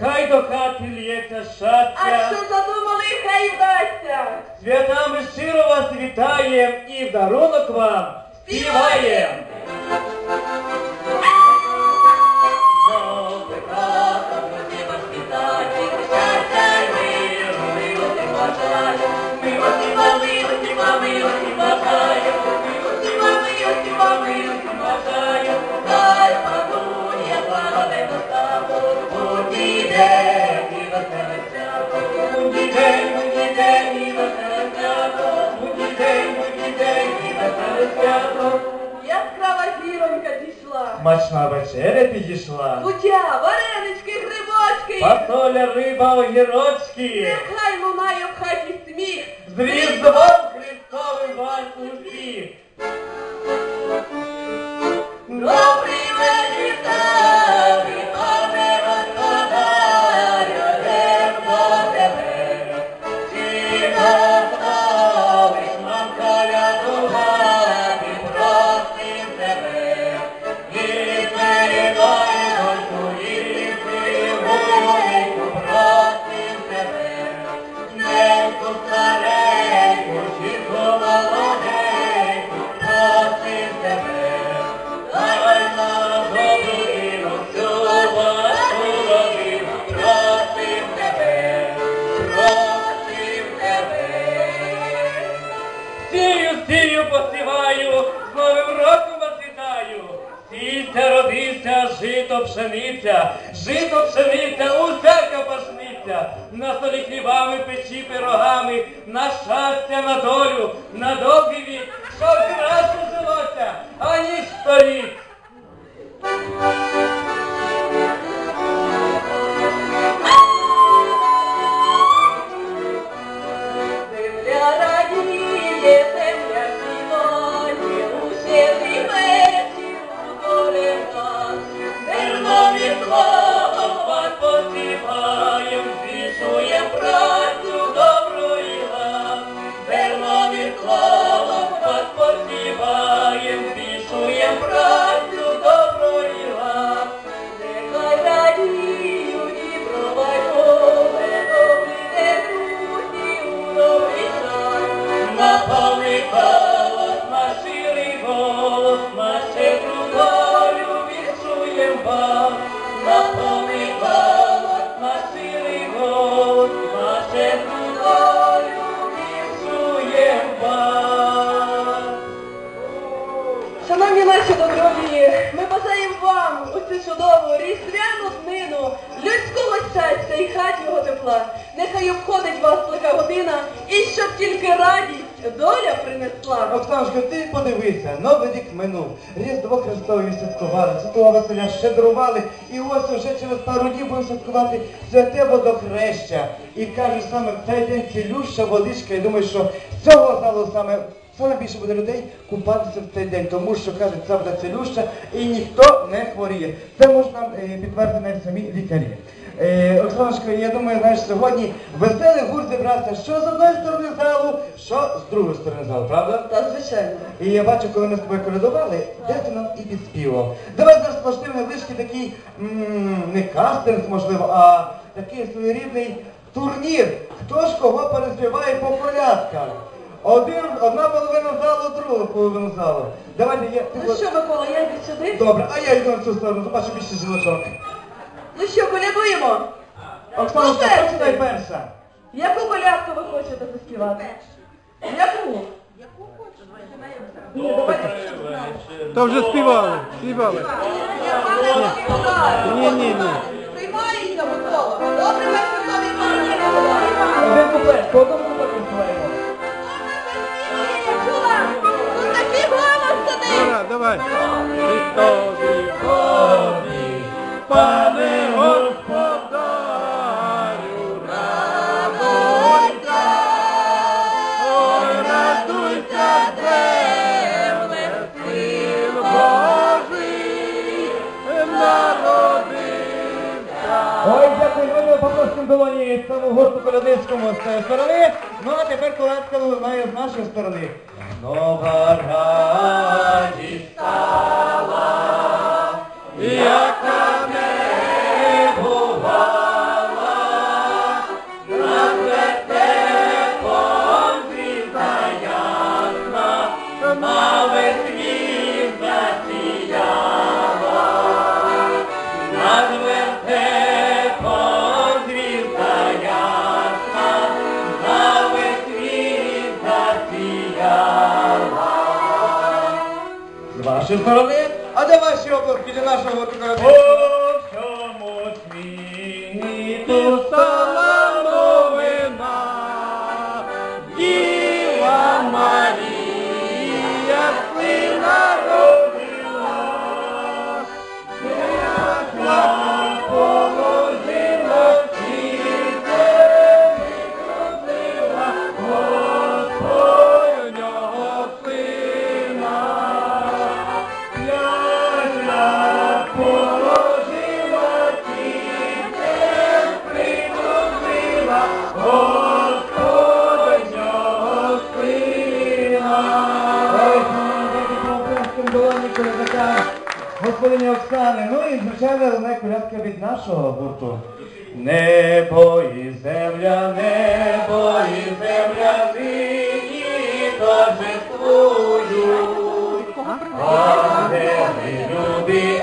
Хай до хати лється щастя. А що задумали, хай вдасться. Святами щиро вас вітаєм і в дарунок вам співаєм. Смачна вечеря підійшла. Кутя, варенички, грибочки. Пасоля, риба, огірочки. Нехай лунає в хаті сміх. З Христовий вас усіх. Сію посіваю, з Новим роком вас вітаю. Сійся, родиться, жито пшениця, жито пшениця, усяка пашниця. На столі хлібами, печі пирогами, на щастя, на долю, на вік, щоб краще жилося, аніж торік. Тепла. Нехай обходить вас лика година, і щоб тільки радість доля принесла. Оксаночко, ти подивися, новий рік минув, Різдво Христове святкували, Святого Василя щедрували, і ось уже через пару днів будемо святкувати святе водохреща. І кажуть, саме в цей день цілюща водичка, і думаю, що з цього залу саме Саме більше буде людей купатися в цей день, тому що кажуть, це буде цілюща і ніхто не хворіє. Це можна е, підтвердити навіть самі лікарі. Е, Оксаночко, я думаю, знаєш, сьогодні веселий гурт зібрався що з одної сторони залу, що з другої сторони залу, правда? Та звичайно. І я бачу, коли ми з тобою колядували, де ти нам і підспівав. Давай зараз влаштуємо невеличкий такий, м, не кастинг, можливо, а такий своєрідний турнір. Хто ж кого переспіває по колядках? Один, одна половина залу, друга половина залу. Давайте я. ти Ну от- що, Микола, я йду сюди? Добре, а я йду на цю сторону, побачу більше жіночок. Ну що, колядуємо? Оксана, перший. перша. Яку колядку ви хочете заспівати? Яку? Ні, давайте. Та вже співали, співали. Ні, ні, ні. Приймається, Микола. Добре ми Микола. Один куплет, попросимо долоні цьому гурту колядницькому з цієї сторони. Ну а тепер колядка лунає з нашої сторони. Нова радість стала, яка З вашої сторони, а де ваші оплески для нашого По коротенького? всьому світу стала Господині Оксани, ну і звичайно головне колядка від нашого гурту. Небо і земля, небо і земля нині торжествують. Ангели, люди,